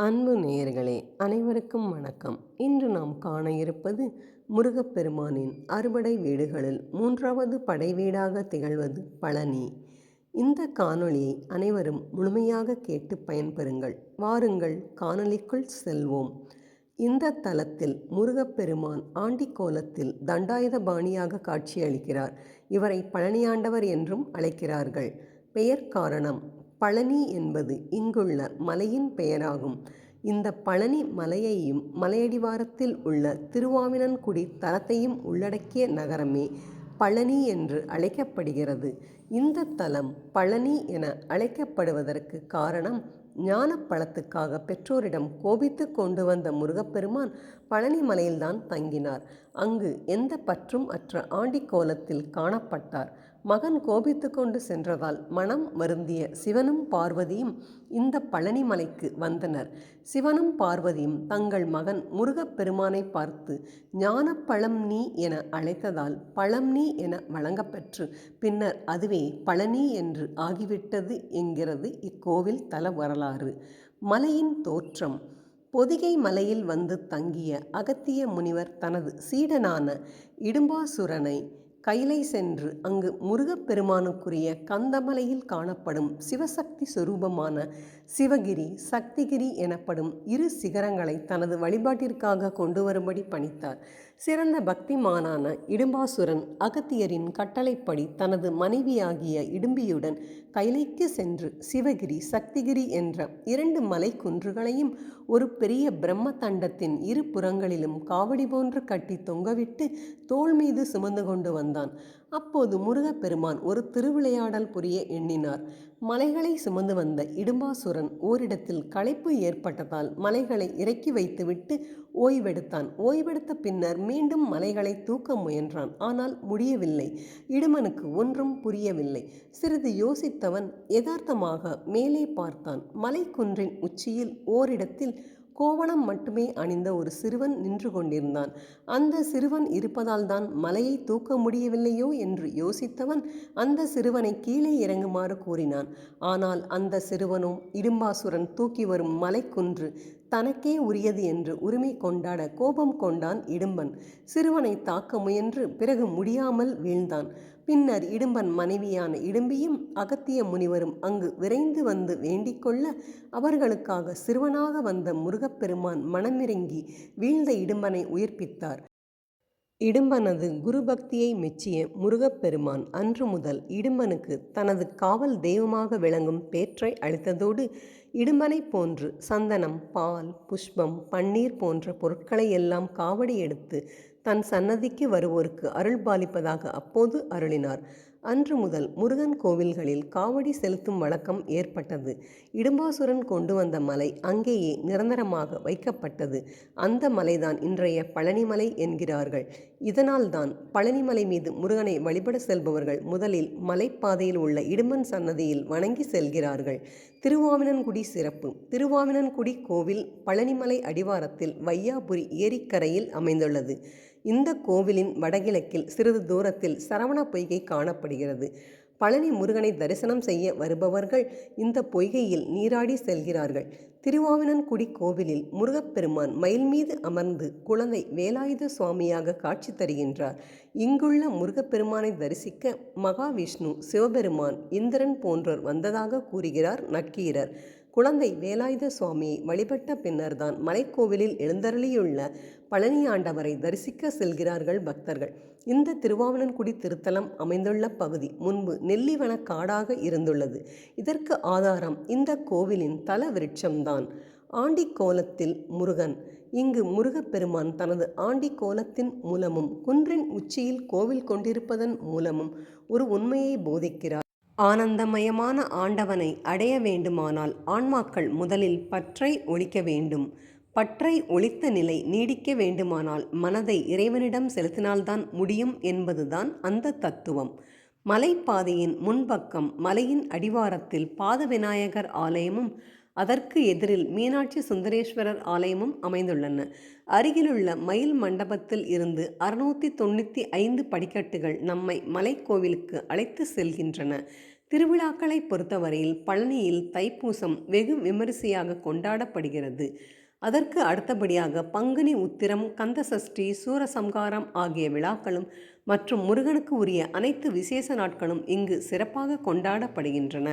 அன்பு நேயர்களே அனைவருக்கும் வணக்கம். இன்று நாம் காண இருப்பது முருகப்பெருமானின் அறுபடை வீடுகளில் மூன்றாவது படை வீடாக திகழ்வது பழனி. இந்த காணொளியை அனைவரும் முழுமையாக கேட்டு பயன்பெறுங்கள். வாருங்கள் காணொளிக்குள் செல்வோம். இந்த தலத்தில் முருகப்பெருமான் ஆண்டி கோலத்தில் தண்டாயுத பாணியாக காட்சியளிக்கிறார். இவரை பழனியாண்டவர் என்றும் அழைக்கிறார்கள். பெயர் காரணம் பழனி என்பது இங்குள்ள மலையின் பெயராகும். இந்த பழனி மலையையும் மலையடிவாரத்தில் உள்ள திருவாவினன்குடி தலத்தையும் உள்ளடக்கிய நகரமே பழனி என்று அழைக்கப்படுகிறது. இந்த தலம் பழனி என அழைக்கப்படுவதற்கு காரணம் ஞானப்பழத்துக்காக பெற்றோரிடம் கோபித்து கொண்டு வந்த முருகப்பெருமான் பழனி மலையில்தான் தங்கினார். அங்கு எந்த பற்றும் அற்ற ஆண்டி கோலத்தில் காணப்பட்டார். மகன் கோபித்து கொண்டு சென்றதால் மனம் வருந்திய சிவனும் பார்வதியும் இந்த பழனிமலைக்கு வந்தனர். சிவனும் பார்வதியும் தங்கள் மகன் முருகப்பெருமானை பார்த்து ஞான பழம் நீ என அழைத்ததால் பழம் நீ என வழங்கப்பெற்று பின்னர் அதுவே பழனி என்று ஆகிவிட்டது என்கிறது இக்கோவில் தல வரலாறு. மலையின் தோற்றம். பொதிகை மலையில் வந்து தங்கிய அகத்திய முனிவர் தனது சீடனான இடும்பாசுரனை கைலை சென்று அங்கு முருகப்பெருமானுக்குரிய கந்தமலையில் காணப்படும் சிவசக்தி சுரூபமான சிவகிரி சக்திகிரி எனப்படும் இரு சிகரங்களை தனது வழிபாட்டிற்காக கொண்டு வரும்படி பணித்தார். சிறந்த பக்திமானான இடும்பாசுரன் அகத்தியரின் கட்டளைப்படி தனது மனைவியாகிய இடும்பியுடன் கைலைக்கு சென்று சிவகிரி சக்திகிரி என்ற இரண்டு மலை குன்றுகளையும் ஒரு பெரிய பிரம்ம தண்டத்தின் இரு புறங்களிலும் காவடி போன்று கட்டி தொங்கவிட்டு தோல் மீது சுமந்து கொண்டு வந்தான். அப்போது முருகப்பெருமான் ஒரு திருவிளையாடல் புரிய எண்ணினார். மலைகளை சுமந்து வந்த இடும்பாசுரன் ஓரிடத்தில் களைப்பு ஏற்பட்டதால் மலைகளை இறக்கி வைத்துவிட்டு ஓய்வெடுத்தான். ஓய்வெடுத்த பின்னர் மீண்டும் மலைகளை தூக்க முயன்றான். ஆனால் முடியவில்லை. இடுமனுக்கு ஒன்றும் புரியவில்லை. சிறிது யோசித்தவன் யதார்த்தமாக மேலே பார்த்தான். மலைக்குன்றின் உச்சியில் ஓரிடத்தில் கோவணம் மட்டுமே அணிந்த ஒரு சிறுவன் நின்று கொண்டிருந்தான். அந்த சிறுவன் இருப்பதால் தான் மலையை தூக்க முடியவில்லையோ என்று யோசித்தவன் அந்த சிறுவனை கீழே இறங்குமாறு கூறினான். ஆனால் அந்த சிறுவனும் இடும்பாசுரன் தூக்கி வரும் மலைக்குன்று தனக்கே உரியது என்று உரிமை கொண்டாட கோபம் கொண்டான் இடும்பன். சிறுவனை தாக்க முயன்று பிறகு முடியாமல் வீழ்ந்தான். பின்னர் இடும்பன் மனைவியான இடும்பியும் அகத்திய முனிவரும் அங்கு விரைந்து வந்து வேண்டிக்கொள்ள அவர்களுக்காக சிறுவனாக வந்த முருகப்பெருமான் மனமிறங்கி வீழ்ந்த இடும்பனை உயிர்ப்பித்தார். இடும்பனது குருபக்தியை மெச்சிய முருகப்பெருமான் அன்று முதல் இடும்பனுக்கு தனது காவல் தெய்வமாக விளங்கும் பேற்றை அளித்ததோடு இடும்பனை போன்று சந்தனம் பால் புஷ்பம் பன்னீர் போன்ற பொருட்களை எல்லாம் காவடி எடுத்து தன் சன்னதிக்கு வருவோருக்கு அருள்பாலிப்பதாக அப்போது அருளினார். அன்று முதல் முருகன் கோவில்களில் காவடி செலுத்தும் வழக்கம் ஏற்பட்டது. இடும்பாசுரன் கொண்டு வந்த மலை அங்கேயே நிரந்தரமாக வைக்கப்பட்டது. அந்த மலைதான் இன்றைய பழனிமலை என்கிறார்கள். இதனால்தான் பழனிமலை மீது முருகனை வழிபட செல்பவர்கள் முதலில் மலைப்பாதையில் உள்ள இடும்பன் சன்னதியில் வணங்கி செல்கிறார்கள். திருவாவினன்குடி சிறப்பு. திருவாவினன்குடி கோவில் பழனிமலை அடிவாரத்தில் வையாபுரி ஏரிக்கரையில் அமைந்துள்ளது. இந்த கோவிலின் வடகிழக்கில் சிறிது தூரத்தில் சரவண பொய்கை காணப்படுகிறது. பழனி முருகனை தரிசனம் செய்ய வருபவர்கள் இந்த பொய்கையில் நீராடி செல்கிறார்கள். திருவாவினன்குடி கோவிலில் முருகப்பெருமான் மயில் மீது அமர்ந்து குழந்தை வேலாயுத சுவாமியாக காட்சி தருகின்றார். இங்குள்ள முருகப்பெருமானை தரிசிக்க மகாவிஷ்ணு சிவபெருமான் இந்திரன் போன்றோர் வந்ததாக கூறுகிறார் நக்கீரர். குழந்தை வேலாயுத சுவாமியை வழிபட்ட பின்னர்தான் மலைக்கோவிலில் எழுந்தருளியுள்ள பழனியாண்டவரை தரிசிக்க செல்கிறார்கள் பக்தர்கள். இந்த திருவாவலன்குடி திருத்தலம் அமைந்துள்ள பகுதி முன்பு நெல்லிவன காடாக இருந்துள்ளது. இதற்கு ஆதாரம் இந்த கோவிலின் தல விருட்சம்தான். ஆண்டி கோலத்தில் முருகன். இங்கு முருகப்பெருமான் தனது ஆண்டி கோலத்தின் மூலமும் குன்றின் உச்சியில் கோவில் கொண்டிருப்பதன் மூலமும் ஒரு உண்மையை போதிக்கிறார். ஆனந்தமயமான ஆண்டவனை அடைய வேண்டுமானால் ஆன்மாக்கள் முதலில் பற்றை ஒழிக்க வேண்டும். பற்றை ஒழித்த நிலை நீடிக்க வேண்டுமானால் மனதை இறைவனிடம் செலுத்தினால்தான் முடியும் என்பதுதான் அந்த தத்துவம். மலைப்பாதையின் முன்பக்கம் மலையின் அடிவாரத்தில் பாத விநாயகர் ஆலயமும் அதற்கு எதிரில் மீனாட்சி சுந்தரேஸ்வரர் ஆலயமும் அமைந்துள்ளன. அருகிலுள்ள மயில் மண்டபத்தில் இருந்து அறுநூற்றி தொண்ணூற்றி ஐந்து படிக்கட்டுகள் நம்மை மலைக்கோவிலுக்கு அழைத்து செல்கின்றன. திருவிழாக்களை பொறுத்தவரையில் பழனியில் தைப்பூசம் வெகு விமரிசையாக கொண்டாடப்படுகிறது. அதற்கு அடுத்தபடியாக பங்குனி உத்திரம் கந்தசஷ்டி சூரசம்காரம் ஆகிய விழாக்களும் மற்றும் முருகனுக்கு உரிய அனைத்து விசேஷ நாட்களும் இங்கு சிறப்பாக கொண்டாடப்படுகின்றன.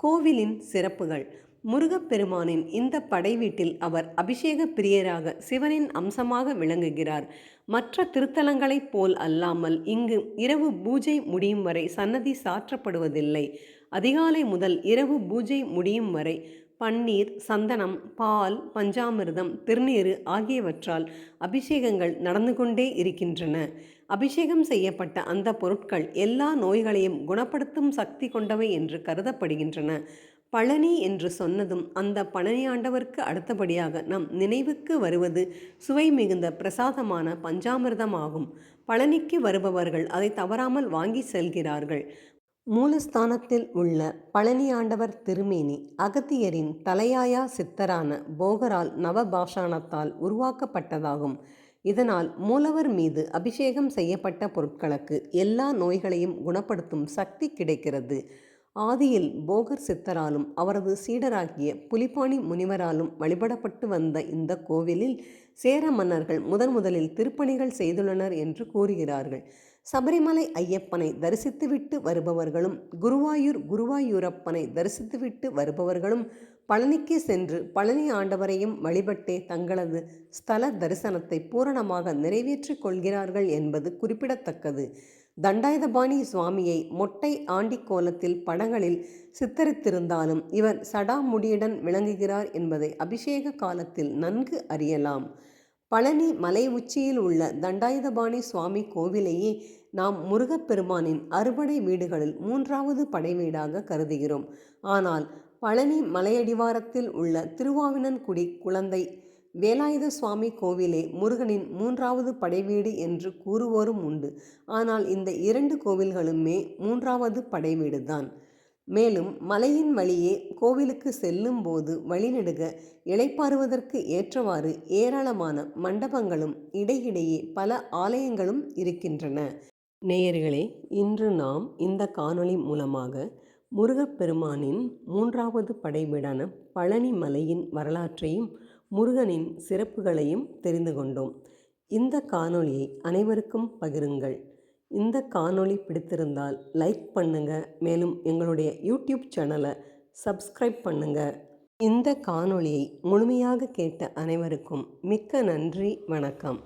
கோவிலின் சிறப்புகள். முருகப்பெருமானின் இந்த படை வீட்டில் அவர் அபிஷேக பிரியராக சிவனின் அம்சமாக விளங்குகிறார். மற்ற திருத்தலங்களைப் போல் அல்லாமல் இங்கு இரவு பூஜை முடியும் வரை சன்னதி சாற்றப்படுவதில்லை. அதிகாலை முதல் இரவு பூஜை முடியும் வரை பன்னீர் சந்தனம் பால் பஞ்சாமிர்தம் திருநீறு ஆகியவற்றால் அபிஷேகங்கள் நடந்து கொண்டே இருக்கின்றன. அபிஷேகம் செய்யப்பட்ட அந்த பொருட்கள் எல்லா நோய்களையும் குணப்படுத்தும் சக்தி கொண்டவை என்று கருதப்படுகின்றன. பழனி என்று சொன்னதும் அந்த பழனியாண்டவருக்கு அடுத்தபடியாக நம் நினைவுக்கு வருவது சுவை மிகுந்த பிரசாதமான பஞ்சாமிர்தமாகும். பழனிக்கு வருபவர்கள் அதை தவறாமல் வாங்கி செல்கிறார்கள். மூலஸ்தானத்தில் உள்ள பழனியாண்டவர் திருமேனி அகத்தியரின் தலையாயா சித்தரான போகரால் நவபாஷாணத்தால் உருவாக்கப்பட்டதாகும். இதனால் மூலவர் மீது அபிஷேகம் செய்யப்பட்ட பொருட்களுக்கு எல்லா நோய்களையும் குணப்படுத்தும் சக்தி கிடைக்கிறது. ஆதியில் போகர் சித்தராலும் அவரது சீடராகிய புலிப்பாணி முனிவராலும் வழிபடப்பட்டு வந்த இந்த கோவிலில் சேர மன்னர்கள் முதன் முதலில் திருப்பணிகள் செய்துள்ளனர் என்று கூறுகிறார்கள். சபரிமலை ஐயப்பனை தரிசித்துவிட்டு வருபவர்களும் குருவாயூர் குருவாயூரப்பனை தரிசித்துவிட்டு வருபவர்களும் பழனிக்கு சென்று பழனி ஆண்டவரையும் வழிபட்டே தங்களது ஸ்தல தரிசனத்தை பூரணமாக நிறைவேற்றிக் கொள்கிறார்கள் என்பது குறிப்பிடத்தக்கது. தண்டாயுதபாணி சுவாமியை மொட்டை ஆண்டி கோலத்தில் படங்களில் சித்தரித்திருந்தாலும் இவர் சடாமுடியுடன் விளங்குகிறார் என்பதை அபிஷேக காலத்தில் நன்கு அறியலாம். பழனி மலை உச்சியில் உள்ள தண்டாயுதபாணி சுவாமி கோவிலையே நாம் முருகப்பெருமானின் அறுபடை வீடுகளில் மூன்றாவது படை வீடாக கருதுகிறோம். ஆனால் பழனி மலையடிவாரத்தில் உள்ள திருவாவினன்குடி குழந்தை வேலாயுத சுவாமி கோவிலே முருகனின் மூன்றாவது படைவீடு என்று கூறுவோரும் உண்டு. ஆனால் இந்த இரண்டு கோவில்களுமே மூன்றாவது படைவீடுதான். மேலும் மலையின் வழியே கோவிலுக்கு செல்லும் போது வழிநெடுக இளைப்பாறுவதற்கு ஏற்றவாறு ஏராளமான மண்டபங்களும் இடையிடையே பல ஆலயங்களும் இருக்கின்றன. நேயர்களே இன்று நாம் இந்த காணொளி மூலமாக முருகப்பெருமானின் மூன்றாவது படைவீடான பழனி மலையின் வரலாற்றையும் முருகனின் சிறப்புகளையும் தெரிந்து கொண்டோம். இந்த காணொளியை அனைவருக்கும் பகிருங்கள். இந்த காணொளி பிடித்திருந்தால் லைக் பண்ணுங்கள் மேலும் எங்களுடைய யூடியூப் சேனலை சப்ஸ்கிரைப் பண்ணுங்கள் இந்த காணொளியை முழுமையாக கேட்ட அனைவருக்கும் மிக்க நன்றி. வணக்கம்.